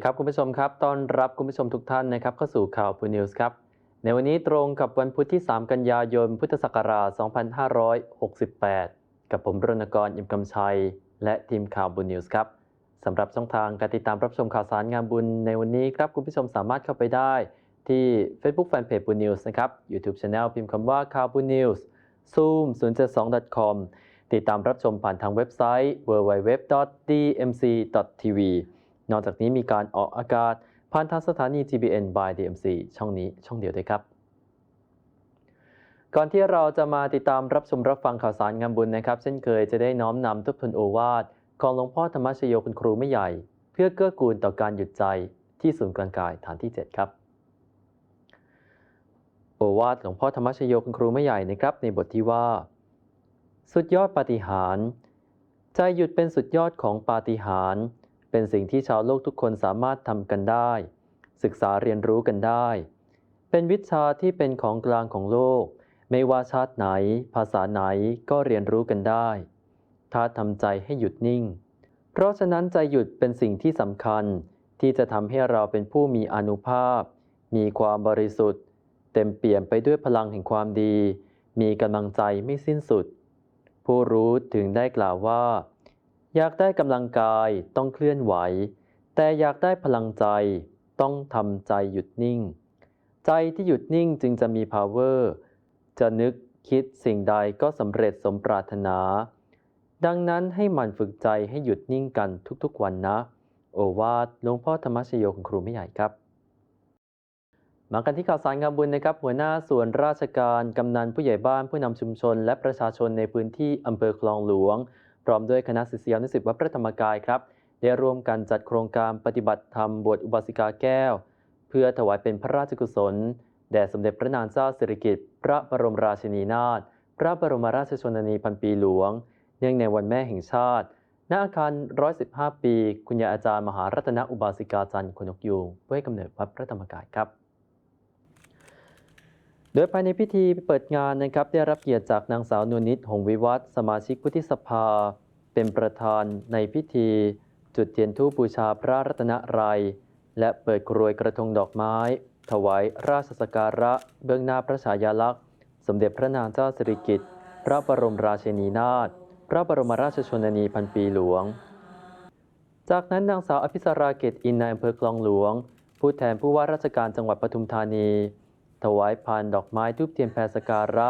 ดีครับคุณผู้ชมครับต้อนรับคุณผู้ชมทุกท่านนะครับเข้าสู่ข่าวพูนิวส์ครับ ในวันนี้ตรงกับวันพุธที่ 3 กันยายน พุทธศักราช 2568 กับผมรณกรอิมกำชัย และทีมข่าวบุญนิวส์ครับสำหรับช่องทางการติดตามรับชมข่าวสารงานบุญในวันนี้ครับคุณผู้ชมสามารถเข้าไปได้ที่ Facebook Fanpage บุญนิวส์นะครับ YouTube Channel พิมพ์คำว่าข่าวบุญนิวส์ zoom 072 com ติดตามรับชมผ่านทางเว็บไซต์ www.dmc.tv นอกจากนี้มีการออกอากาศผ่านทางสถานี GBN by DMC ช่องนี้ช่องเดียวด้วยครับก่อนที่เราจะมาติดตามรับชมรับฟังข่าวสารงานบุญนะครับ เช่นเคยจะได้น้อมนำทุบทุนโอวาทของหลวงพ่อธรรมชโยคุณครูไม่ใหญ่ เพื่อเกื้อกูลต่อการหยุดใจที่ศูนย์กลางกายฐานที่ 7 ครับ โอวาทหลวงพ่อธรรมชโยคุณครูไม่ใหญ่นะครับ ในบทที่ว่า สุดยอดปาฏิหาริย์ใจหยุดเป็นสุดยอดของปาฏิหาริย์ เป็นสิ่งที่ชาวโลกทุกคนสามารถทำกันได้ ศึกษาเรียนรู้กันได้ เป็นวิชาที่เป็นของกลางของโลก ไม่ว่าชาติไหน ภาษาไหนก็เรียนรู้กันได้ ถ้าทำใจให้หยุดนิ่ง เพราะฉะนั้นใจหยุดเป็นสิ่งที่สำคัญที่จะทำให้เราเป็นผู้มีอนุภาพ มีความบริสุทธิ์ เต็มเปี่ยมไปด้วยพลังแห่งความดี มีกำลังใจไม่สิ้นสุด ผู้รู้ถึงได้กล่าวว่า อยากได้กำลังกายต้องเคลื่อนไหว แต่อยากได้พลังใจต้องทำใจหยุดนิ่ง ใจที่หยุดนิ่งจึงจะมี power จะนึกคิดสิ่งใดก็สำเร็จสมปรารถนา ดังนั้นให้มันฝึกใจให้หยุดนิ่งกันทุกๆวันนะ โอวาทหลวงพ่อธรรมชโยของครูไม่ใหญ่ครับมากันที่ข่าวสารงานบุญนะครับ หัวหน้าส่วนราชการ กำนันผู้ใหญ่บ้านผู้นำชุมชน และประชาชนในพื้นที่อำเภอคลองหลวง ร้อมด้วยคณะศิษยานุศิษย์วัดพระธรรมกายครับ ได้ร่วมกันจัดโครงการปฏิบัติธรรมบวชอุบาสิกาแก้ว เพื่อถวายเป็นพระราชกุศล แด่สมเด็จพระนางเจ้าสิริกิติ์พระบรมราชินีนาถพระบรมราชชนนีพันปีหลวง เนื่องในวันแม่แห่งชาติณอาคาร 115 ปี คุณยายอาจารย์มหารัตนอุบาสิกาจันทร์คนกยูงเพื่อให้กำเนิดวัดพระธรรมกายครับ โดยภายในพิธีเปิดงานนะครับได้รับเกียรติจากนางสาวนวลนิดหงวิวัฒน์สมาชิกวุฒิสภา เป็นประธานในพิธี จุดเทียนธูปบูชาพระรัตนไรยและเปิดกรวยกระทงดอกไม้ ถวายราชสกการะ เบื้องหน้าพระฉายาลักษณ์ สมเด็จพระนางเจ้าสิริกิติ์พระบรมราชินีนาถพระบรมราชชนนีพันปีหลวง จากนั้นนางสาวอภิสราเกตอินนายอำเภอคลองหลวง ผู้แทนผู้ว่าราชการจังหวัดปทุมธานี ถวายพานดอกไม้ทูบเทียนแพรสการะ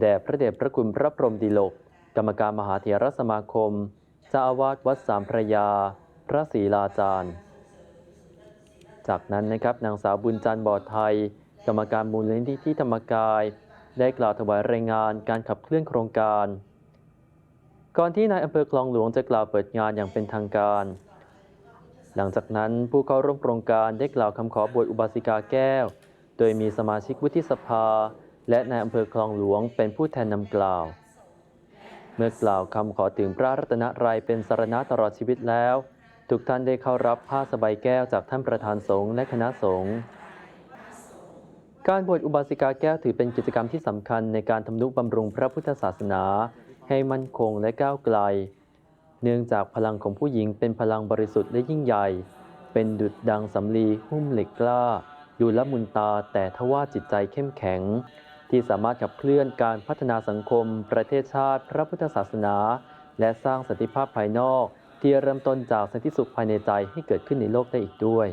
แด่พระเดชพระคุณพระพรหมดิลก กรรมการมหาเถรสมาคมเจ้าอาวาสวัดสามพระยา พระศรีลาจารย์ จากนั้นนะครับนางสาวบุญจันทร์บอดไทย กรรมการมูลนิธิที่ธรรมกาย ได้กล่าวถวายรายงานการขับเคลื่อนโครงการ ก่อนที่นายอำเภอคลองหลวงจะกล่าวเปิดงานอย่างเป็นทางการ หลังจากนั้นผู้เข้าร่วมโครงการได้กล่าวคำขอบวชอุบาสิกาแก้ว โดยมีสมาชิกวุฒิสภา และนายอำเภอคลองหลวงเป็นผู้แทนนำกล่าว เมื่อกล่าวคำขอถึงพระรัตนรัยเป็นสารณะตลอดชีวิตแล้ว ทุกท่านได้เข้ารับผ้าสบายแก้วจากท่านประธานสงฆ์และคณะสงฆ์การบวชอุบาสิกาแก้วถือเป็นกิจกรรมที่สำคัญในการทำนุบำรุงพระพุทธศาสนา ให้มั่นคงและก้าวไกล เนื่องจากพลังของผู้หญิงเป็นพลังบริสุทธิ์และยิ่งใหญ่ เป็นดุจดังสำลีหุ้มเหล็กกล้า ดูละมุนตาแต่ทว่าจิตใจเข้มแข็ง ที่สามารถขับเคลื่อนการพัฒนาสังคม ประเทศชาติ พระพุทธศาสนา และสร้างสันติภาพภายนอก ที่เริ่มต้นจากสันติสุขภายในใจให้เกิดขึ้นในโลกได้อีกด้วย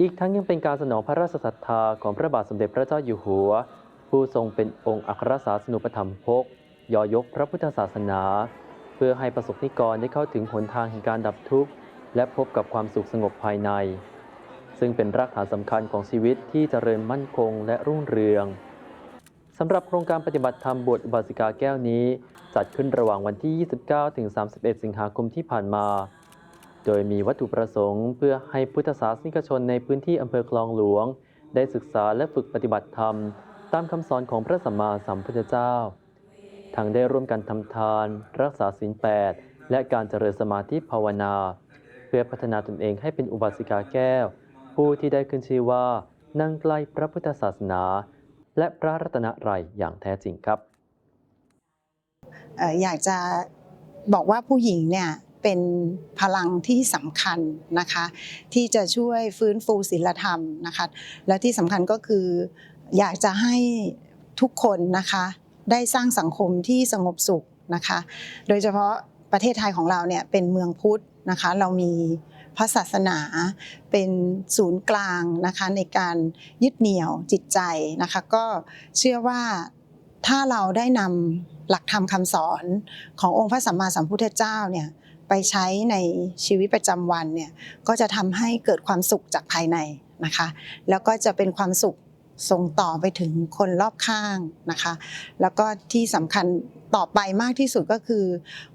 อีกทั้งยังเป็นการสนองพระราชศรัทธาของพระบาทสมเด็จพระเจ้าอยู่หัว ผู้ทรงเป็นองค์อัครศาสนุปถัมภกยอยกพระพุทธศาสนา เพื่อให้ประสบนิกรได้เข้าถึงหนทางแห่งการดับทุกข์และพบกับความสุขสงบภายใน ซึ่งเป็นรากฐานสำคัญของชีวิตที่เจริญมั่นคงและรุ่งเรืองสำหรับโครงการปฏิบัติธรรมบวชอุบาสิกาแก้วนี้ จัดขึ้นระหว่างวันที่ 29 ถึง 31 สิงหาคมที่ผ่านมา โดยมีวัตถุประสงค์ เพื่อให้พุทธศาสนิกชนในพื้นที่อำเภอคลองหลวง ได้ศึกษาและฝึกปฏิบัติธรรม ตามคำสอนของพระสัมมาสัมพุทธเจ้า ทั้งได้ร่วมกันทำทาน รักษาศีลแปดและการเจริญสมาธิภาวนา เพื่อพัฒนาตนเองให้เป็นอุบาสิกาแก้ว ผู้ที่ได้ขึ้นชื่อว่านั่งใกล้พระพุทธศาสนา และพระรัตนตรัยอย่างแท้จริงครับเอ่ออยากจะบอกว่าผู้หญิงเนี่ยเป็นพลังที่สำคัญนะคะที่จะช่วยฟื้นฟูศีลธรรมนะคะและที่สำคัญก็คืออยากจะให้ทุกคนนะคะได้สร้างสังคมที่สงบสุขนะคะ โดยเฉพาะประเทศไทยของเราเนี่ยเป็นเมืองพุทธนะคะเรามี พระศาสนาเป็นศูนย์กลางนะคะในการยึดเหนี่ยวจิตใจนะคะก็เชื่อว่าถ้าเราได้นำหลักธรรมคำสอนขององค์พระสัมมาสัมพุทธเจ้าเนี่ยไปใช้ในชีวิตประจำวันเนี่ยก็จะทำให้เกิดความสุขจากภายในนะคะ แล้วก็จะเป็นความสุขส่งต่อไปถึงคนรอบข้างนะคะ แล้วก็ที่สำคัญต่อไปมากที่สุดก็คือ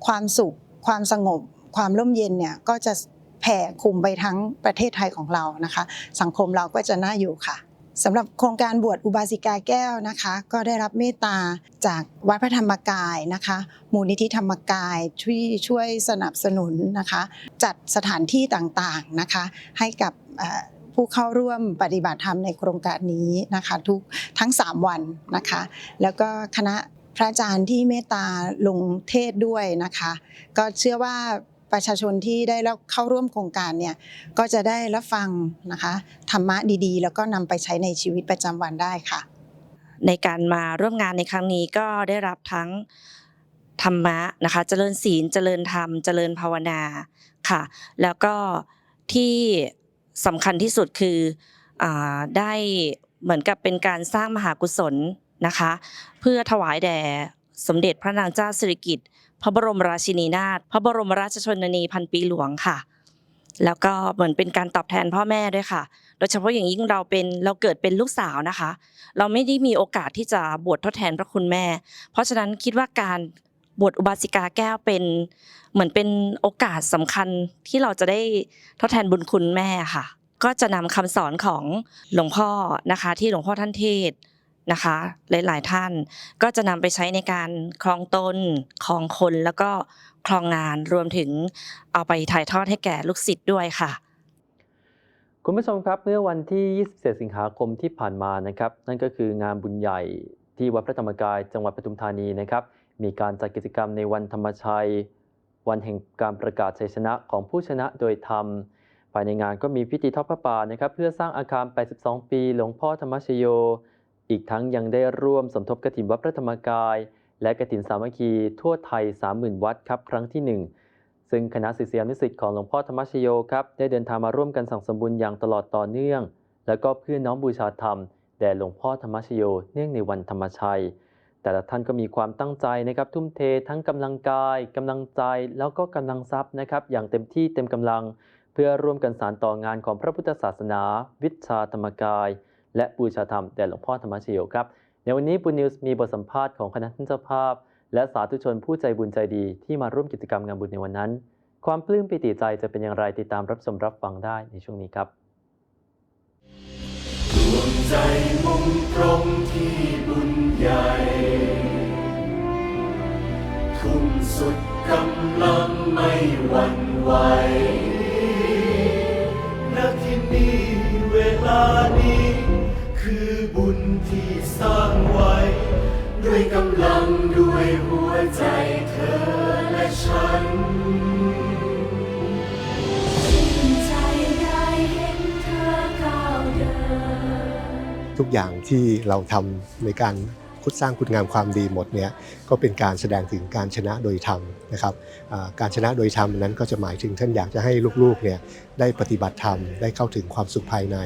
ความสุข ความสงบ ความร่มเย็นเนี่ยก็จะ แผ่คุมไปทั้งประเทศไทยของเรานะคะ สังคมเราก็จะน่าอยู่ค่ะสำหรับโครงการบวชอุบาสิกาแก้วนะคะ ก็ได้รับเมตตาจากวัดพระธรรมกายนะคะมูลนิธิธรรมกายที่ช่วยสนับสนุนนะคะ จัดสถานที่ต่างๆนะคะ ให้กับผู้เข้าร่วมปฏิบัติธรรมในโครงการนี้นะคะ ทุกทั้ง 3 วันนะคะ แล้วก็คณะพระอาจารย์ที่เมตตาลงเทศด้วยนะคะ ก็เชื่อว่า ประชาชนที่ได้เข้าร่วมโครงการเนี่ยก็จะได้รับฟังนะคะธรรมะดีๆ แล้วก็นำไปใช้ในชีวิตประจำวันได้ค่ะ ในการมาร่วมงานในครั้งนี้ก็ได้รับทั้งธรรมะนะคะเจริญศีลเจริญธรรม เจริญภาวนาค่ะ แล้วก็ที่สำคัญที่สุดคืออได้เหมือนกับเป็นการสร้างมหากุศลนะคะ เพื่อถวายแด่สมเด็จพระนางเจ้าสิริกิติ์ พระบรมราชินีนาถพระบรมราชชนนีพันปีหลวงค่ะ แล้วก็เหมือนเป็นการตอบแทนพ่อแม่ด้วยค่ะ โดยเฉพาะอย่างยิ่งเราเป็นเราเกิดเป็นลูกสาวนะคะ เราไม่ได้มีโอกาสที่จะบวชทดแทนพระคุณแม่ เพราะฉะนั้นคิดว่าการบวชอุบาสิกาแก้วเป็นเหมือนเป็นโอกาสสำคัญที่เราจะได้ทดแทนบุญคุณแม่ค่ะ ก็จะนำคำสอนของหลวงพ่อนะคะ ที่หลวงพ่อท่านเทศ นะคะ หลายๆท่านก็จะนำไปใช้ในการคลองตนคลองคนแล้วก็คลองงานรวมถึงเอาไปถ่ายทอดให้แก่ลูกศิษย์ด้วยค่ะ คุณผู้ชมครับเมื่อวันที่ 27 สิงหาคมที่ผ่านมานะครับ นั่นก็คืองานบุญใหญ่ที่วัดพระธรรมกายจังหวัดปทุมธานีนะครับ มีการจัดกิจกรรมในวันธรรมชัย วันแห่งการประกาศชัยชนะของผู้ชนะโดยธรรมภายในงานก็มีพิธีทอดพระป่านะครับ เพื่อสร้างอาคาร 82 ปี หลวงพ่อธรรมชโย อีกทั้งยังได้ร่วมสมทบกฐินวัดพระธรรมกาย และกฐินสามัคคีทั่วไทย 30,000 วัดครับครั้งที่หนึ่งซึ่งคณะศิษยานุศิษย์ของหลวงพ่อธรรมชโยครับได้เดินทางมาร่วมกันสั่งสมบุญอย่างตลอดต่อเนื่อง แล้วก็เพื่อน้อมบูชาธรรมแด่หลวงพ่อธรรมชโยเนื่องในวันธรรมชัย แต่ละท่านก็มีความตั้งใจนะครับทุ่มเททั้งกำลังกายกำลังใจแล้วก็กำลังทรัพย์นะครับอย่างเต็มที่เต็มกำลัง เพื่อร่วมกันสานต่องานของพระพุทธศาสนา วิชาธรรมกาย และบูชาธรรมแด่หลวงพ่อธรรมชโยครับ ในวันนี้บุญนิวส์มีบทสัมภาษณ์ของคณะท่านเจ้าภาพ และสาธุชนผู้ใจบุญใจดีที่มาร่วมกิจกรรมงานบุญในวันนั้น ความปลื้มปิติใจจะเป็นอย่างไรติดตามรับชมรับฟังได้ในช่วงนี้ครับดวงใจมุ่งตรงที่บุญใหญ่ทุ่มสุดกำลังไม่หวั่นไหวณที่นี่เวลานี้ ที่สร้างไว้ ด้วยกำลังด้วยหัวใจเธอและฉันทุกอย่างที่เราทำในการ คุดสร้างคุณงามความดีหมดเนี่ยก็เป็นการแสดงถึงการชนะโดยธรรมนะครับการชนะโดยธรรมนั้นก็จะหมายถึงท่านอยากจะให้ลูกๆเนี่ยได้ปฏิบัติธรรมได้เข้าถึงความสุขภายใน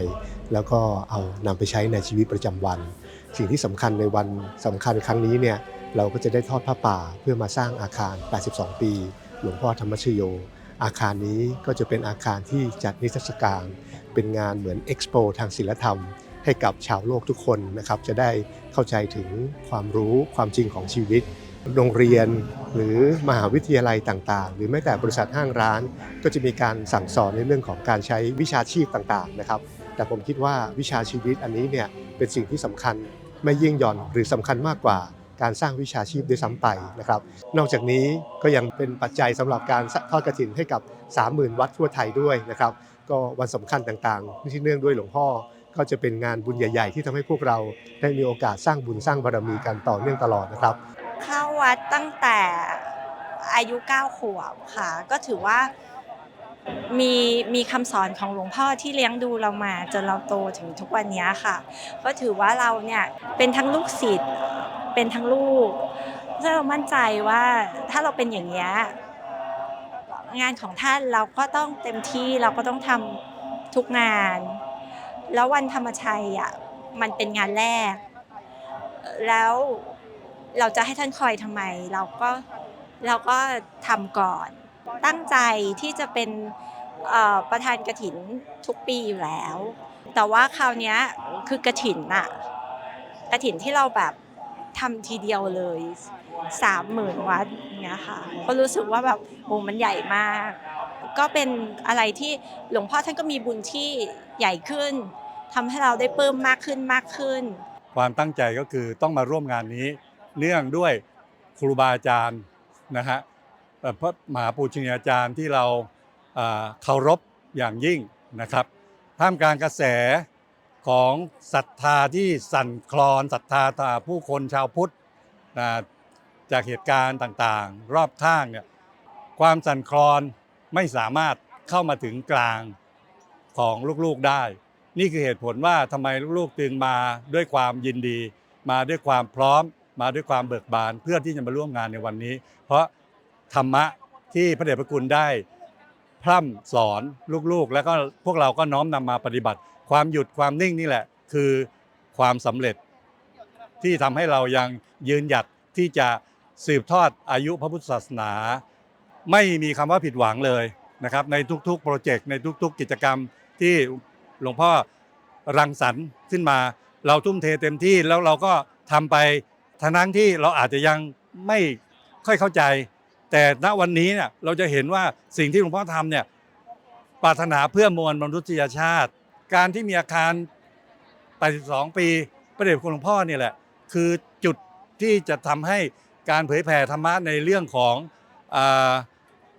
แล้วก็เอานำไปใช้ในชีวิตประจำวัน สิ่งที่สำคัญในวันสำคัญครั้งนี้เนี่ยเราก็จะได้ทอดผ้าป่าเพื่อมาสร้างอาคาร 82 ปี หลวงพ่อธรรมชโย อาคารนี้ก็จะเป็นอาคารที่จัดนิทรรศการ เป็นงานเหมือนเอ็กซ์โปทางศิลธรรม ให้กับชาวโลกทุกคนนะครับจะได้เข้าใจถึงความรู้ความจริงของชีวิต โรงเรียนหรือมหาวิทยาลัยต่างๆ หรือแม้แต่บริษัทห้างร้าน ก็จะมีการสั่งสอนในเรื่องของการใช้วิชาชีพต่างๆนะครับ แต่ผมคิดว่าวิชาชีวิตอันนี้เนี่ยเป็นสิ่งที่สำคัญไม่ยิ่งหย่อนหรือสำคัญมากกว่าการสร้างวิชาชีพด้วยซ้ำไปนะครับ นอกจากนี้ก็ยังเป็นปัจจัยสำหรับการทอดกระถินให้กับ 30,000 วัดทั่วไทยด้วยนะครับ ก็วันสำคัญต่างๆ ที่เนื่องด้วยหลวงพ่อ ก็จะเป็นงานบุญใหญ่ๆ ที่ทำให้พวกเราได้มีโอกาสสร้างบุญสร้างบารมีกันต่อเนื่องตลอดนะครับ เข้าวัดตั้งแต่อายุ9ขวบค่ะ ก็ถือว่ามีมีคำสอนของหลวงพ่อที่เลี้ยงดูเรามาจนเราโตถึงทุกวันนี้ค่ะ ก็ถือว่าเราเนี่ยเป็นทั้งลูกศิษย์เป็นทั้งลูกถ้าเรามั่นใจว่าถ้าเราเป็นอย่างนี้งานของท่านเราก็ต้องเต็มที่เราก็ต้องทำทุกงาน แล้ววันธรรมชัยอะมันเป็นงานแรก แล้วเราจะให้ท่านคอยทำไม เราก็เราก็ทำก่อน ตั้งใจที่จะเป็นเอ่อประธานกระถินทุกปีอยู่แล้ว แต่ว่าคราวเนี้ยคือกระถินอะกระถินที่เราแบบทำทีเดียวเลย สามหมื่นวัดเนี้ยค่ะ ก็รู้สึกว่าแบบโหมันใหญ่มาก ก็เป็นอะไรที่หลวงพ่อท่านก็มีบุญที่ใหญ่ขึ้นทำให้เราได้เพิ่มมากขึ้นมากขึ้น ความตั้งใจก็คือต้องมาร่วมงานนี้ เนื่องด้วยครูบาอาจารย์นะฮะพระมหาปูชนียาจารย์ที่เราเคารพอย่างยิ่งนะครับท่ามกลางกระแสของศรัทธาที่สั่นคลอนศรัทธาต่อผู้คนชาวพุทธนะ จากเหตุการณ์ต่างๆ รอบข้างเนี่ยความสั่นคลอนไม่สามารถเข้ามาถึงกลางของลูกๆได้ นี่คือเหตุผลว่าทำไมลูกๆจึงมาด้วยความยินดี มาด้วยความพร้อม มาด้วยความเบิกบานเพื่อที่จะมาร่วมงานในวันนี้ เพราะธรรมะที่พระเดชพระคุณได้ พร่ำสอนลูกๆ แล้วก็พวกเราก็น้อมนำมาปฏิบัติ ความหยุดความนิ่งนี่แหละ คือความสำเร็จที่ทำให้เรายังยืนหยัดที่จะ สืบทอดอายุพระพุทธศาสนา ไม่มีคำว่าผิดหวังเลยนะครับในทุกๆโปรเจกต์ในทุกๆ กิจกรรมที่หลวงพ่อรังสรรค์ขึ้นมา เราทุ่มเทเต็มที่แล้วเราก็ทำไปทั้งที่เราอาจจะยังไม่ค่อยเข้าใจ แต่ณวันนี้เนี่ยเราจะเห็นว่าสิ่งที่หลวงพ่อทำเนี่ยปรารถนาเพื่อมวลมนุษยชาติ การที่มีอาคาร 82 ปีพระเดชคุณหลวงพ่อเนี่ยแหละ คือจุดที่จะทำให้ การเผยแผ่ธรรมะในเรื่องของ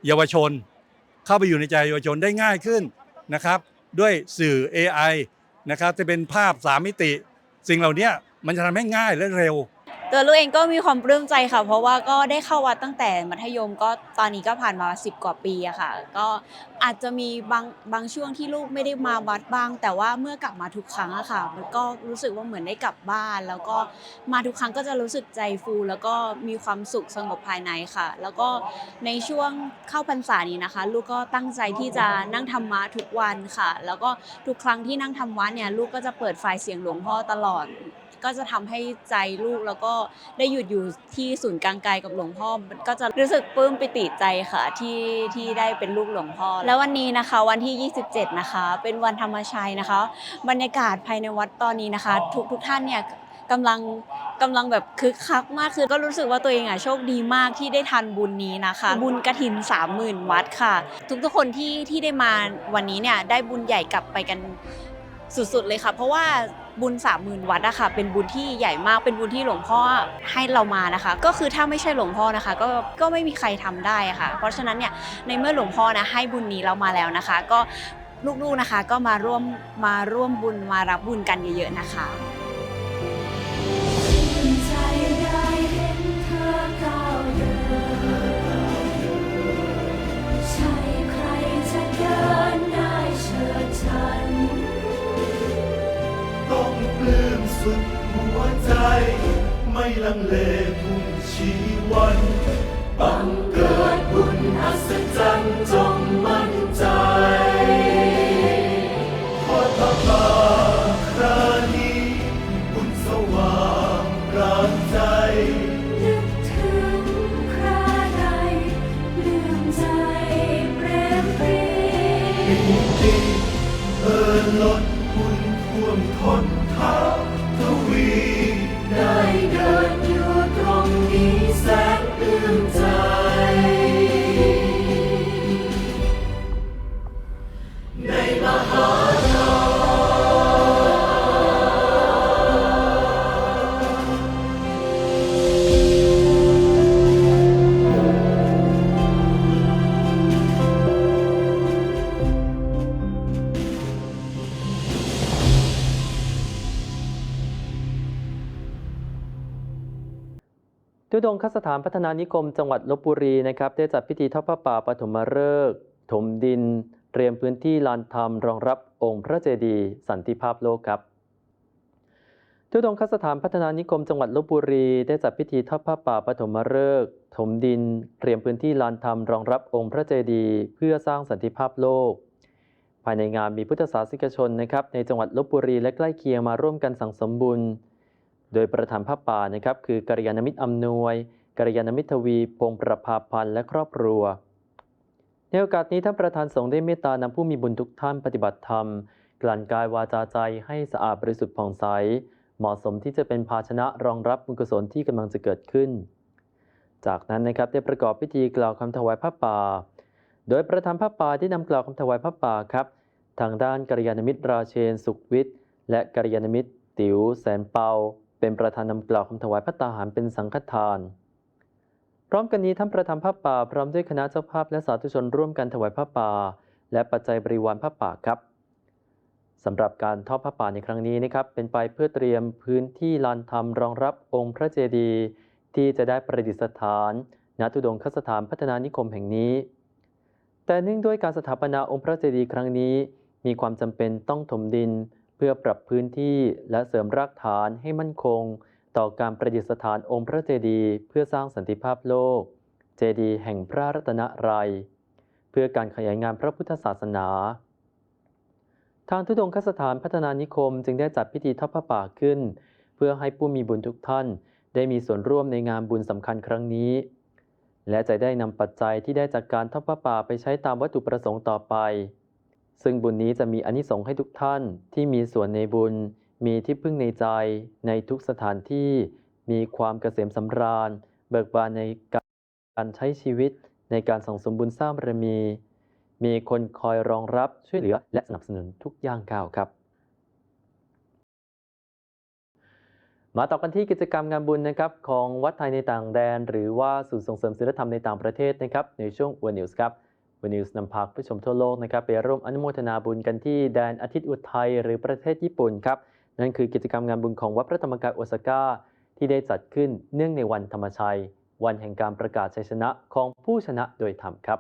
เยาวชน เข้าไปอยู่ในใจเยาวชนได้ง่ายขึ้นนะครับ ด้วยสื่อ AI นะครับจะเป็นภาพสามมิติ สิ่งเหล่านี้มันจะทำให้ง่ายและเร็ว ตัวลูกเองก็มีความปลื้มใจค่ะ เพราะว่าก็ได้เข้าวัดตั้งแต่มัธยมก็ตอนนี้ก็ผ่านมา 10 กว่าปีอะค่ะ ก็อาจจะมีบางบางช่วงที่ลูกไม่ได้มาวัดบ้าง แต่ว่าเมื่อกลับมาทุกครั้งอะค่ะ มันก็รู้สึกว่าเหมือนได้กลับบ้าน แล้วก็มาทุกครั้งก็จะรู้สึกใจฟู แล้วก็มีความสุขสงบภายในค่ะ แล้วก็ในช่วงเข้าพรรษานี้นะคะ ลูกก็ตั้งใจที่จะนั่งธรรมะทุกวันค่ะ แล้วก็ทุกครั้งที่นั่งธรรมะเนี่ยลูกก็จะเปิดไฟล์เสียงหลวงพ่อตลอด ก็จะทำให้ใจลูกแล้วก็ได้หยุดอยู่ที่ศูนย์กลางกายกับหลวงพ่อก็จะรู้สึกปลื้มปิติใจค่ะที่ที่ได้เป็นลูกหลวงพ่อ แล้ววันนี้นะคะวันที่ 27 นะคะ เป็นวันธรรมชัยนะคะ บรรยากาศภายในวัดตอนนี้นะคะ ทุกทุกท่านเนี่ยกำลังกำลังแบบคึกคักมากคือก็รู้สึกว่าตัวเองอะโชคดีมากที่ได้ทันบุญนี้นะคะ บุญกระถิน 30,000 วัดค่ะ ทุกๆคนที่ที่ได้มาวันนี้เนี่ยได้บุญใหญ่กลับไปกันสุดๆเลยค่ะ เพราะว่า บุญสามหมื่นวัดอะค่ะ เป็นบุญที่ใหญ่มากเป็นบุญที่หลวงพ่อให้เรามานะคะ ก็คือถ้าไม่ใช่หลวงพ่อนะคะ ก็ก็ไม่มีใครทำได้ค่ะ เพราะฉะนั้นเนี่ยในเมื่อหลวงพ่อนะให้บุญนี้เรามาแล้วนะคะ ก็ลูกๆนะคะก็มาร่วมมาร่วมบุญมารับบุญกันเยอะๆนะคะ ทุดงคสถานพัฒนานิคมจังหวัดลบบุรีนะครับได้จัดพิธีทอดผ้าป่าปฐมฤกษ์ถมดิน เตรียมพื้นที่ลานธรรมรองรับองค์พระเจดีย์สันติภาพโลกครับทุดงคสถานพัฒนานิคมจังหวัดลบบุรี ได้จัดพิธีทอดผ้าป่าปฐมฤกษ์ถมดิน เตรียมพื้นที่ลานธรรมรองรับองค์พระเจดีย์เพื่อสร้างสันติภาพโลก ภายในงานมีพุทธศาสนิกชนนะครับในจังหวัดลบบุรีและใกล้เคียงมาร่วมกันสังสมบุญ โดยประธานผ้าป่านะครับคือกัลยาณมิตรอำนวยกัลยาณมิตรทวีพงประภาพันธ์และครอบครัว ในโอกาสนี้ท่านประธานสงฆ์ได้เมตตานำผู้มีบุญทุกท่านปฏิบัติธรรม กลั่นกายวาจาใจให้สะอาดบริสุทธิ์ผ่องใส เหมาะสมที่จะเป็นภาชนะรองรับบุญกุศลที่กำลังจะเกิดขึ้น จากนั้นนะครับได้ประกอบพิธีกล่าวคำถวายผ้าป่า โดยประธานผ้าป่าที่นำกล่าวคำถวายผ้าป่าครับ ทางด้านกัลยาณมิตรราเชนสุขวิทย์และกัลยาณมิตรติ๋วแสนเปา เป็นประธานนำกล่าวคำถวายพระตาหารเป็นสังฆทาน พร้อมกันนี้ท่านประธานผ้าป่าพร้อมด้วยคณะเจ้าภาพและสาธุชนร่วมกันถวายผ้าป่า และปัจจัยบริวารผ้าป่าครับสำหรับการทอดผ้าป่าในครั้งนี้นะครับเป็นไปเพื่อเตรียมพื้นที่ลานธรรมรองรับองค์พระเจดีย์ที่จะได้ประดิษฐานณทุดงคสถานพัฒนานิคมแห่งนี้ แต่เนื่องด้วยการสถาปนาองค์พระเจดีย์ครั้งนี้ มีความจำเป็นต้องถมดิน พื่อปรับพื้นที่และเสริมรากฐานให้มั่นคง ต่อการประดิษฐานองค์พระเจดีย์เพื่อสร้างสันติภาพโลก เจดีย์แห่งพระรัตนรัย เพื่อการขยายงานพระพุทธศาสนา ทางทุดงคสถานพัฒนานิคมจึงได้จัดพิธีทอดผ้าป่าขึ้น เพื่อให้ผู้มีบุญทุกท่าน ได้มีส่วนร่วมในงานบุญสำคัญครั้งนี้ และจะได้นำปัจจัยที่ได้จากการทอดผ้าป่าไปใช้ตามวัตถุประสงค์ต่อไป ซึ่งบุญนี้จะมีอนิสงส์ให้ทุกท่านที่มีส่วนในบุญ มีที่พึ่งในใจในทุกสถานที่ มีความเกษมสำราญ เบิกบานในการใช้ชีวิตในการส่งสมบุญสร้างบารมี มีคนคอยรองรับช่วยเหลือและสนับสนุนทุกย่างก้าวครับ มาต่อกันที่กิจกรรมงานบุญนะครับของวัดไทยในต่างแดน หรือว่าศูนย์ส่งเสริมศีลธรรมในต่างประเทศนะครับในช่วงวันนิวส์ครับ วันนิวส์นำพาผู้ชมทั่วโลกนะครับไปร่วมอนุโมทนาบุญกันที่แดนอาทิตย์อุทัยหรือประเทศญี่ปุ่นครับ นั่นคือกิจกรรมงานบุญของวัดพระธรรมกายโอซาก้าที่ได้จัดขึ้นเนื่องในวันธรรมชัย วันแห่งการประกาศชัยชนะของผู้ชนะโดยธรรมครับ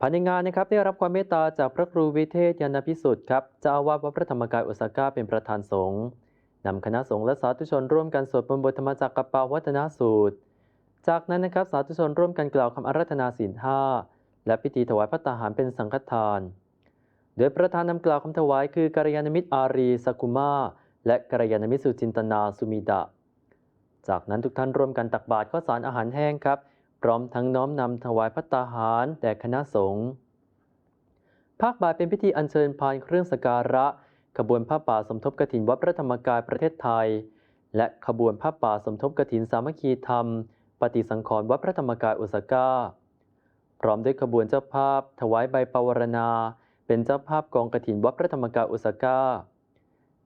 ภายในงานนะครับได้รับความเมตตาจากพระครูวิเทศยานพิสุทธิ์ครับเจ้าอาวาสวัดพระธรรมกายโอซาก้าเป็นประธานสงฆ์นำคณะสงฆ์และสาธุชนร่วมกันสวดมนต์บทธรรมจักรกับปาวัฒนสูตร จากนั้นนะครับสาธุชนร่วมกันกล่าวคำอาราธนาศีลห้าและพิธีถวายพระตาหารเป็นสังฆทาน โดยประธานนำกล่าวคำถวายคือกัลยาณมิตรอารีสกุมาและกัลยาณมิตรสุจินตนาสุมิดะ จากนั้นทุกท่านร่วมกันตักบาตรข้าวสารอาหารแห้งครับ พร้อมทั้งน้อมนำถวายพระตาหารแด่คณะสงฆ์ภาคบ่ายเป็นพิธีอัญเชิญพานเครื่องสการะ ขบวนผ้าป่าสมทบกฐินวัดพระธรรมกายประเทศไทย และขบวนผ้าป่าสมทบกฐินสามัคคีธรรม ปฏิสังขรณ์วัดพระธรรมกายโอซาก้า พร้อมด้วยขบวนเจ้าภาพ ถวายใบปวารณา เป็นเจ้าภาพกองกฐินวัดพระธรรมกายโอซาก้า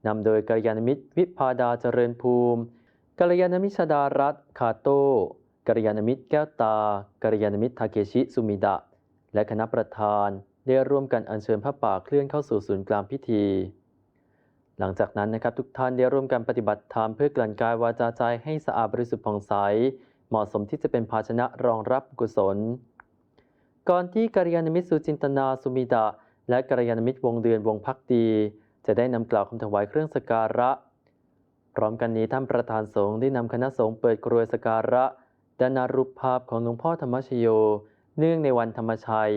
นำโดยกัลยาณมิตรวิพาดาเจริญภูมิกัลยาณมิตรชดารัตคาโต้กัลยาณมิตรแก้วตากัลยาณมิตรทาเกชิสุมิดะ และคณะประธานได้ร่วมกันอัญเชิญพระป่าเคลื่อนเข้าสู่ศูนย์กลางพิธี หลังจากนั้นนะครับทุกท่านได้ร่วมกันปฏิบัติธรรมเพื่อกลั่นกายวาจาใจให้สะอาดบริสุทธิ์ผ่องใส เหมาะสมที่จะเป็นภาชนะรองรับกุศล ก่อนที่กัลยาณมิตรสุจินตนาสุมิดะและกัลยาณมิตรวงเดือนวงพักดี จะได้นำกล่าวคำถวายเครื่องสการะ พร้อมกันนี้ท่านประธานสงฆ์ได้นำคณะสงฆ์เปิดกรวยสการะด้านนารูปภาพของหลวงพ่อธรรมชโย เนื่องในวันธรรมชัย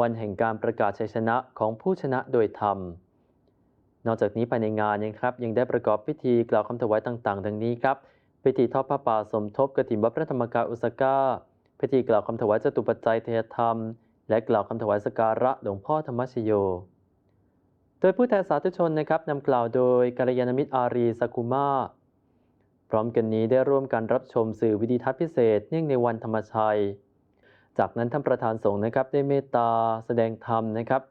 วันแห่งการประกาศชัยชนะของผู้ชนะโดยธรรม นอกจากนี้ภายในงานยังครับยังได้ประกอบพิธีกล่าวคำถวายต่าง ๆ ดังนี้ครับ พิธีทอดผ้าป่าสมทบกฐินวัดพระธรรมกายอุสกาพิธีกล่าวคำถวายจตุปัจจัยเทยธรรม และกล่าวคำถวายสการะหลวงพ่อธรรมชโย โดยผู้แทนสาธุชนนะครับนำกล่าวโดยกัลยาณมิตรอารีสกุมาพร้อมกันนี้ได้ร่วมกันรับชมสื่อวิดีทัศน์พิเศษเนื่องในวันธรรมชัย จากนั้นท่านประธานสงฆ์นะครับได้เมตตาแสดงธรรมนะครับ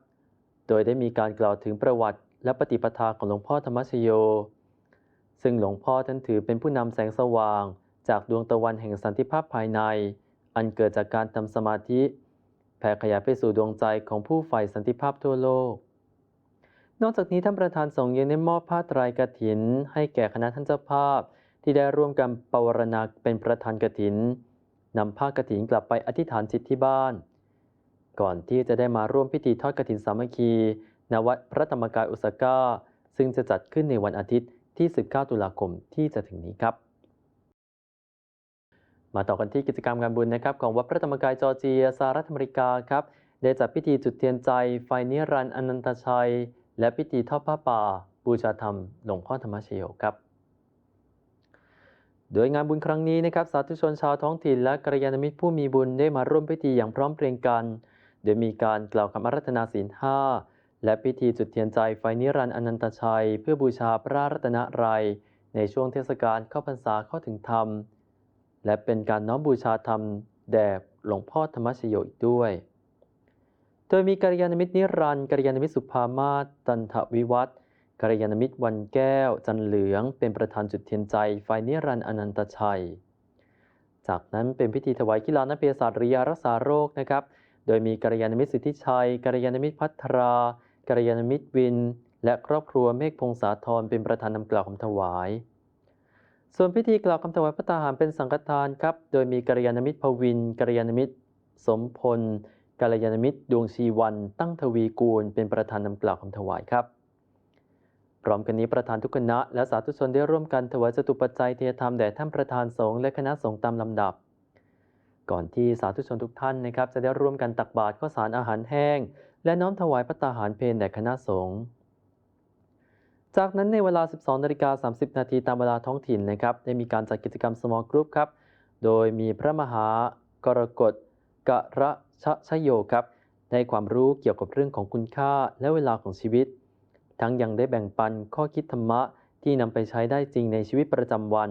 โดยได้มีการกล่าวถึงประวัติ และปฏิปทาของหลวงพ่อธรรมชโย ซึ่งหลวงพ่อท่านถือเป็นผู้นำแสงสว่าง จากดวงตะวันแห่งสันติภาพภายใน อันเกิดจากการทำสมาธิ แผ่ขยายไปสู่ดวงใจของผู้ใฝ่สันติภาพทั่วโลก นอกจากนี้ท่านประธานสงฆ์ยังได้มอบผ้าไตรกฐิน ให้แก่คณะท่านเจ้าภาพ ที่ได้ร่วมกันปวารณาเป็นประธานกฐินนำผ้ากฐินกลับไปอธิษฐานจิตที่บ้าน ก่อนที่จะได้มาร่วมพิธีทอดกฐินสามัคคีณวัดพระธรรมกายอุสกาซึ่งจะจัดขึ้นในวันอาทิตย์ ที่ 19 ตุลาคมที่จะถึงนี้ครับมาต่อกันที่กิจกรรมงานบุญนะครับของวัดพระธรรมกายจอร์เจียสหรัฐอเมริกาครับได้จัดพิธีจุดเทียนใจ ไฟนิรันดร์อนันตชัย และพิธีทอดผ้าป่า บูชาธรรมหลวงพ่อธรรมชโยครับ โดยงานบุญครั้งนี้นะครับสาธุชนชาวท้องถิ่นและกัลยาณมิตรผู้มีบุญได้มาร่วมพิธีอย่างพร้อมเพรียงกัน โดยมีการกล่าวคำอารัธนาศีลห้า และพิธีจุดเทียนใจไฟนิรันดร์อนันตชัย เพื่อบูชาพระรัตนรัย ในช่วงเทศกาลเข้าพรรษาเข้าถึงธรรม และเป็นการน้อมบูชาธรรม แด่หลวงพ่อธรรมชโยอีกด้วย โดยมีกัลยาณมิตรนิรันดร์กัลยาณมิตรสุภามาศตันทวิวัฒน์กัลยาณมิตรวันแก้ว จันเหลือง เป็นประธานจุดเทียนใจไฟนิรันดร์อนันตชัย จากนั้นเป็นพิธีถวายกีฬานักเภสัชริยารักษาโรคนะครับ โดยมีกัลยาณมิตรสิทธิชัยกัลยาณมิตรพัทรา กัลยาณมิตรวิน และครอบครัวเมฆพงษาธรเป็นประธานนำกล่าวคำถวาย ส่วนพิธีกล่าวคำถวายพระตาหารเป็นสังฆทานครับ โดยมีกัลยาณมิตรพวินกัลยาณมิตร สมพลกัลยาณมิตรดวงชีวันตั้งทวีกูล เป็นประธานนำกล่าวคำถวายครับพร้อมกันนี้ประธานทุกคณะและสาธุชนได้ร่วมกันถวายจตุปัจจัยเทียธรรมแด่ท่านประธานสงฆ์และคณะสงฆ์ตามลำดับ ก่อนที่สาธุชนทุกท่านนะครับจะได้ร่วมกันตักบาตรข้าวสารอาหารแห้ง และน้อมถวายพระตาหารเพลแด่คณะสงฆ์ จากนั้นในเวลา 12นาฬิกา30 นาทีตามเวลาท้องถิ่นนะครับ ได้มีการจัดกิจกรรม small group ครับ โดยมีพระมหากรกฎกะระชะชโยครับได้ความรู้เกี่ยวกับเรื่องของคุณค่าและเวลาของชีวิต ทั้งยังได้แบ่งปันข้อคิดธรรมะที่นำไปใช้ได้จริงในชีวิตประจำวัน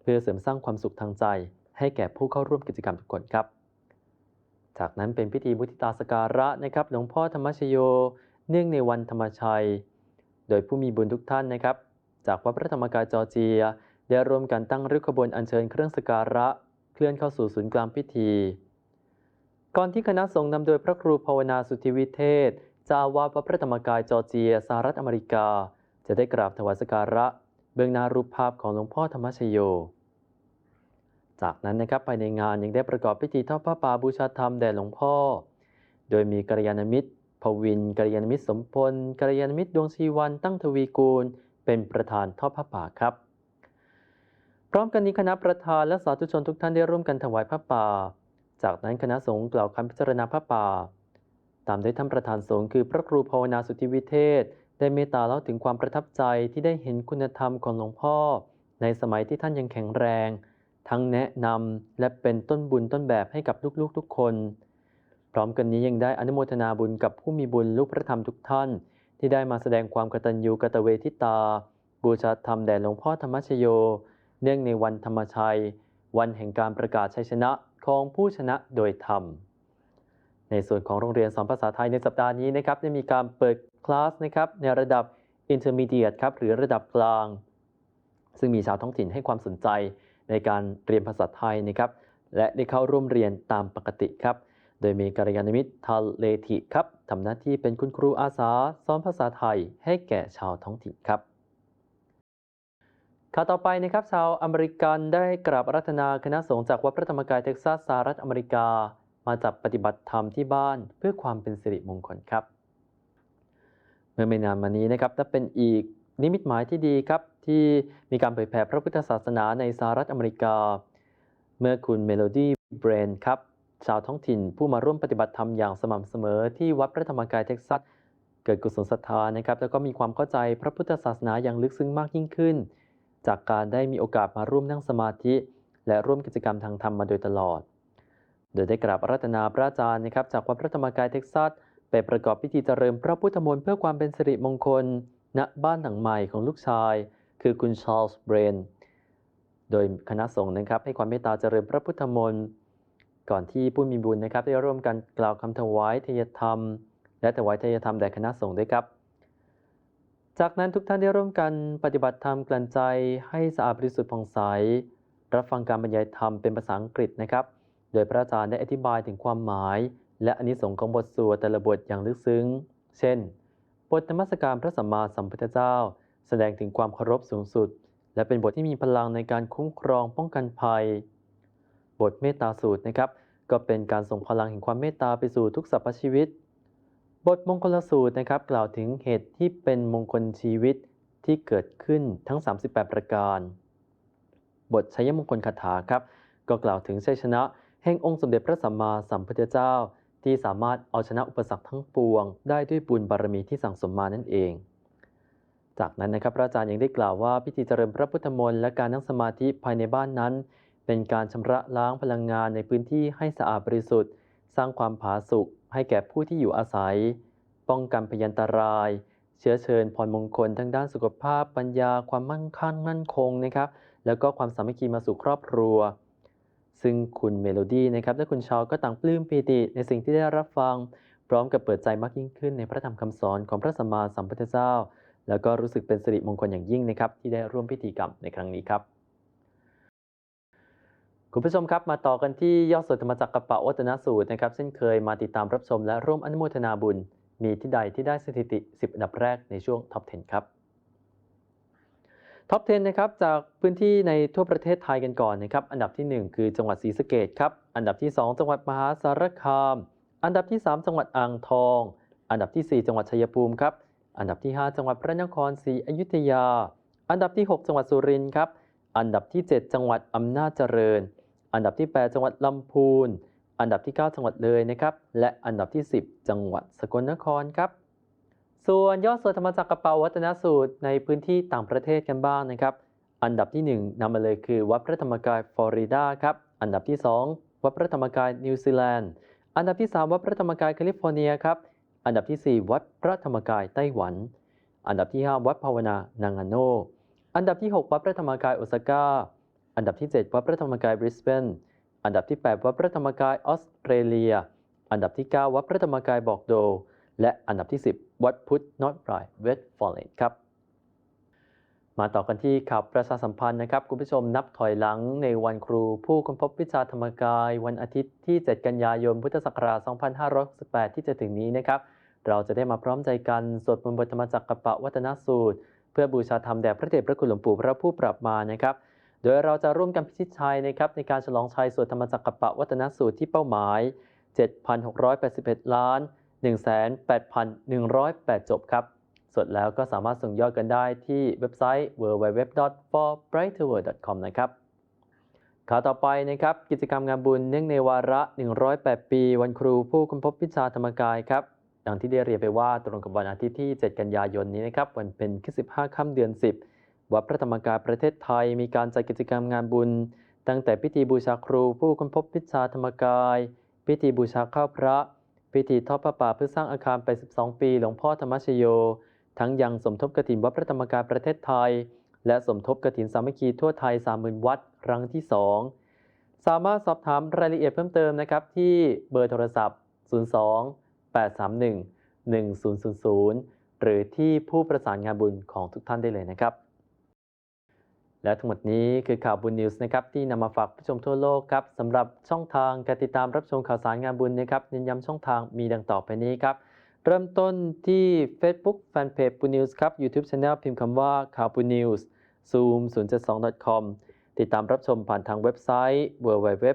เพื่อเสริมสร้างความสุขทางใจ ให้แก่ผู้เข้าร่วมกิจกรรมทุกคนครับ จากนั้นเป็นพิธีมุทิตาสการะนะครับหลวงพ่อธรรมชโย เนื่องในวันธรรมชัย โดยผู้มีบุญทุกท่านนะครับ จากวัดพระธรรมกายจอร์เจีย ได้ร่วมกันตั้งริ้วขบวนอัญเชิญเครื่องสการะ เคลื่อนเข้าสู่ศูนย์กลางพิธี ก่อนที่คณะสงฆ์นำโดยพระครูภาวนาสุทธิวิเทศจาวาสวัดพระธรรมกายจอร์เจียสหรัฐอเมริกา จะได้กราบถวายสการะ เบื้องหน้ารูปภาพของหลวงพ่อธรรมชโย จากนั้นนะครับภายในงานยังได้ประกอบพิธีทอดผ้าป่าบูชาธรรมแด่หลวงพ่อ โดยมีกัลยาณมิตรพวินกัลยาณมิตรสมพลกัลยาณมิตรดวงชีวันตั้งทวีกูล เป็นประธานทอดผ้าป่าครับ พร้อมกันนี้คณะประธานและสาธุชนทุกท่านได้ร่วมกันถวายผ้าป่า จากนั้นคณะสงฆ์กล่าวคำพิจารณาผ้าป่า ตามด้วยท่านประธานสงฆ์คือพระครูภาวนาสุทธิวิเทศ ได้เมตตาเล่าถึงความประทับใจที่ได้เห็นคุณธรรมของหลวงพ่อ ในสมัยที่ท่านยังแข็งแรง ทั้งแนะนำและเป็นต้นบุญต้นแบบให้กับลูกๆทุกคน พร้อมกันนี้ยังได้อนุโมทนาบุญกับผู้มีบุญลูกพระธรรมทุกท่าน ที่ได้มาแสดงความกตัญญูกตเวทิตา บูชาธรรมแด่หลวงพ่อธรรมชโย เนื่องในวันธรรมชัย วันแห่งการประกาศชัยชนะของผู้ชนะโดยธรรม ในส่วนของโรงเรียนสอนภาษาไทยในสัปดาห์นี้นะครับได้มีการเปิดคลาสนะครับในระดับ Intermediate ครับหรือระดับกลาง ซึ่งมีชาวท้องถิ่นให้ความสนใจ ในการเรียนภาษาไทยนะครับ และได้เข้าร่วมเรียนตามปกติครับ โดยมีกัลยาณมิตรทาเลทิครับทำหน้าที่เป็นคุณครูอาสาสอนภาษาไทยให้แก่ชาวท้องถิ่นครับข่าวต่อไปนะครับชาวอเมริกันได้กราบรัธนาคณะสงฆ์จากวัดพระธรรมกายเท็กซัสสหรัฐอเมริกา มาจับปฏิบัติธรรมที่บ้านเพื่อความเป็นสิริมงคลครับ เมื่อไม่นานมานี้นะครับนับเป็นอีก นิมิตหมายที่ดีครับ ที่มีการเผยแผ่พระพุทธศาสนาในสหรัฐอเมริกา เมื่อคุณเมโลดี้เบรนครับ ชาวท้องถิ่นผู้มาร่วมปฏิบัติธรรมอย่างสม่ำเสมอที่วัดพระธรรมกายเท็กซัส เกิดกุศลศรัทธานะครับ แล้วก็มีความเข้าใจพระพุทธศาสนาอย่างลึกซึ้งมากยิ่งขึ้น จากการได้มีโอกาสมาร่วมนั่งสมาธิ และร่วมกิจกรรมทางธรรมมาโดยตลอด โดยได้กราบรัตนาพระอาจารย์นะครับจากวัดพระธรรมกายเท็กซัสไปประกอบพิธีเจริญพระพุทธมนต์เพื่อความเป็นสิริมงคล ณบ้านหลังใหม่ของลูกชาย คือคุณชาร์ลส์เบรน โดยคณะสงฆ์นะครับให้ความเมตตาเจริญพระพุทธมนต์ก่อนที่ผู้มีบุญนะครับได้ร่วมกันกล่าวคำถวายเทยธรรม และถวายเทยธรรมแด่คณะสงฆ์ด้วยครับ จากนั้นทุกท่านได้ร่วมกันปฏิบัติธรรมกลั่นใจให้สะอาดบริสุทธิ์ผ่องใส รับฟังการบรรยายธรรมเป็นภาษาอังกฤษนะครับ โดยพระอาจารย์ได้อธิบายถึงความหมาย และอนิสงส์ของบทสวดแต่ละบทอย่างลึกซึ้ง เช่น ทนมัสการพระสัมมาสัมพุทธเจ้า แสดงถึงความเคารพสูงสุด และเป็นบทที่มีพลังในการคุ้มครองป้องกันภัย บทเมตตาสูตรนะครับ ก็เป็นการส่งพลังแห่งความเมตตาไปสู่ทุกสรรพชีวิต บทมงคลสูตรนะครับ กล่าวถึงเหตุที่เป็นมงคลชีวิตที่เกิดขึ้นทั้ง 38 ประการ บทชัยมงคลคาถาครับ ก็กล่าวถึงชัยชนะแห่งองค์สมเด็จพระสัมมาสัมพุทธเจ้า ที่สามารถเอาชนะอุปสรรคทั้งปวง ได้ด้วยบุญบารมีที่สั่งสมมานั่นเอง จากนั้นนะครับพระอาจารย์ยังได้กล่าวว่าพิธีเจริญพระพุทธมนต์และการนั่งสมาธิภายในบ้านนั้น เป็นการชำระล้างพลังงานในพื้นที่ให้สะอาดบริสุทธิ์ สร้างความผาสุกให้แก่ผู้ที่อยู่อาศัย ป้องกันพยันตราย เชื้อเชิญพรมงคลทั้งด้านสุขภาพปัญญา ความมั่งคั่งมั่นคงนะครับแล้วก็ความสามัคคีมาสู่ครอบครัว ซึ่งคุณเมโลดี้นะครับและคุณชาวก็ต่างปลื้มปีติในสิ่งที่ได้รับฟัง พร้อมกับเปิดใจมากยิ่งขึ้นในพระธรรมคำสอนของพระสัมมาสัมพุทธเจ้า แล้วก็รู้สึกเป็นสิริมงคลอย่างยิ่งนะครับที่ได้ร่วมพิธีกรรมในครั้งนี้ครับคุณผู้ชมครับมาต่อกันที่ยอดสวดธรรมจักรกปะวัตนสูตรนะครับเช่นเคยมาติดตามรับชมและร่วมอนุโมทนาบุญ มีที่ใดที่ได้สถิติ 10 อันดับแรกในช่วงท็อป 10 ครับ ท็อป 10 นะครับ จากพื้นที่ในทั่วประเทศไทยกันก่อนนะครับ อันดับที่ 1 คือจังหวัดศรีสะเกดครับ อันดับที่ 2 จังหวัดมหาสารคาม อันดับที่ 3 จังหวัดอ่างทอง อันดับที่ 4 จังหวัดชัยภูมิครับ อันดับที่ 5 จังหวัดพระนครศรีอยุธยา อันดับที่ 6 จังหวัดสุรินทร์ครับ อันดับที่ 7 จังหวัดอำนาจเจริญ อันดับที่ 8 จังหวัดลำพูน อันดับที่ 9 จังหวัดเลยนะครับ และอันดับที่ 10 จังหวัดสกลนครครับ ส่วนยอดสวดธรรมจักรกระเป๋าวัฒนสูตรในพื้นที่ต่างประเทศกันบ้างนะครับ อันดับที่ 1นำมาเลยคือวัดพระธรรมกายฟลอริดาครับ อันดับที่ 2 วัดพระธรรมกายนิวซีแลนด์ อันดับที่ 3 วัดพระธรรมกายแคลิฟอร์เนียครับ อันดับที่ 4 วัดพระธรรมกายไต้หวัน อันดับที่ 5 วัดภาวนานางาโน อันดับที่ 6 วัดพระธรรมกายโอซาก้า อันดับที่ 7 วัดพระธรรมกายบริสเบน อันดับที่ 8 วัดพระธรรมกายออสเตรเลีย อันดับที่ 9 วัดพระธรรมกายบอกโด และอันดับที่ 10 วัดพุทธนอตไบรเวสต์ฟอลเลนครับ มาต่อกันที่ข่าวประชาสัมพันธ์นะครับ คุณผู้ชมนับถอยหลังในวันครูผู้ค้นพบวิชาธรรมกาย วันอาทิตย์ที่ 7 กันยายนพุทธศักราช 2568 ที่จะถึงนี้นะครับ เราจะได้มาพร้อมใจกัน สวดมนต์บทธรรมจักรกปะวัฒนสูตร เพื่อบูชาธรรมแด่พระเดชพระคุณหลวงปู่พระผู้ปรับมานะครับโดยเราจะร่วมกันพิชิตชัยนะครับในการฉลองชัยสวดธรรมจักรปะวัฒนสูตรที่เป้าหมาย 7,681 ล้าน 18,108 จบครับสดแล้วก็สามารถส่งยอดกันได้ที่เว็บไซต์ www.forbrighterworld.com นะครับข่าวต่อไปนะครับ กิจกรรมงานบุญเนื่องในวาระ 108 ปี วันครูผู้ค้นพบวิชาธรรมกายครับดังที่ได้เรียนไปว่าตรงกับวันอาทิตย์ที่ 7 กันยายนนี้นะครับ วันเป็นขึ้น15 ค่ำเดือน 10 วัดพระธรรมกายประเทศไทย มีการจัดกิจกรรมงานบุญ ตั้งแต่พิธีบูชาครูผู้ค้นพบวิชาธรรมกาย พิธีบูชาข้าวพระ พิธีทอดพระป่าเพื่อสร้างอาคารไป12ปี หลวงพ่อธรรมชโย ทั้งยังสมทบกฐินวัดพระธรรมกายประเทศไทย และสมทบกฐินสามัคคีทั่วไทย 30,000 วัดครั้งที่ 2 สามารถสอบถามรายละเอียดเพิ่มเติมนะครับ ที่เบอร์โทรศัพท์ 02 831 1000 หรือที่ผู้ประสานงานบุญของทุกท่านได้เลยนะครับ และทั้งหมดนี้คือข่าวบุญนิวส์นะครับที่นำมาฝากผู้ชมทั่วโลกครับสำหรับช่องทางการติดตามรับชมข่าวสารงานบุญนะครับเน้นย้ำช่องทางมีดังต่อไปนี้ครับ เริ่มต้นที่ Facebook Fanpage บุญนิวส์ครับ YouTube Channel พิมพ์คำว่าข่าวบุญนิวส์ zoom 072.com ติดตามรับชมผ่านทางเว็บไซต์ www.dmc.tv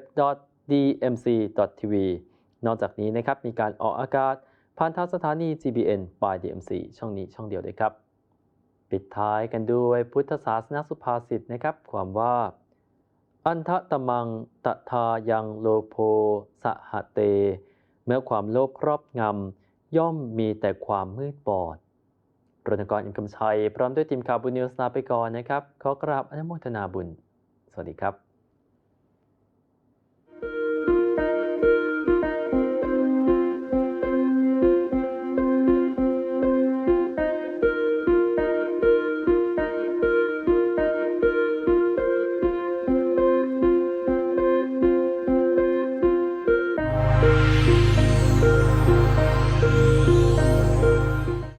นอกจากนี้นะครับมีการออกอากาศผ่านทางสถานี GBN by DMC ช่องนี้ช่องเดียวเลยครับ ปิดท้ายกันด้วยพุทธศาสนสุภาษิตนะครับ ความว่า อันทะตะมังตะทายังโลโพสหเต เมื่อความโลภครอบงำ ย่อมมีแต่ความมืดบอดรณกรอินคำชัย พร้อมด้วยทีมข่าวบุญนิวส์ลาไปก่อนนะครับ ขอกราบอนุโมทนาบุญ สวัสดีครับ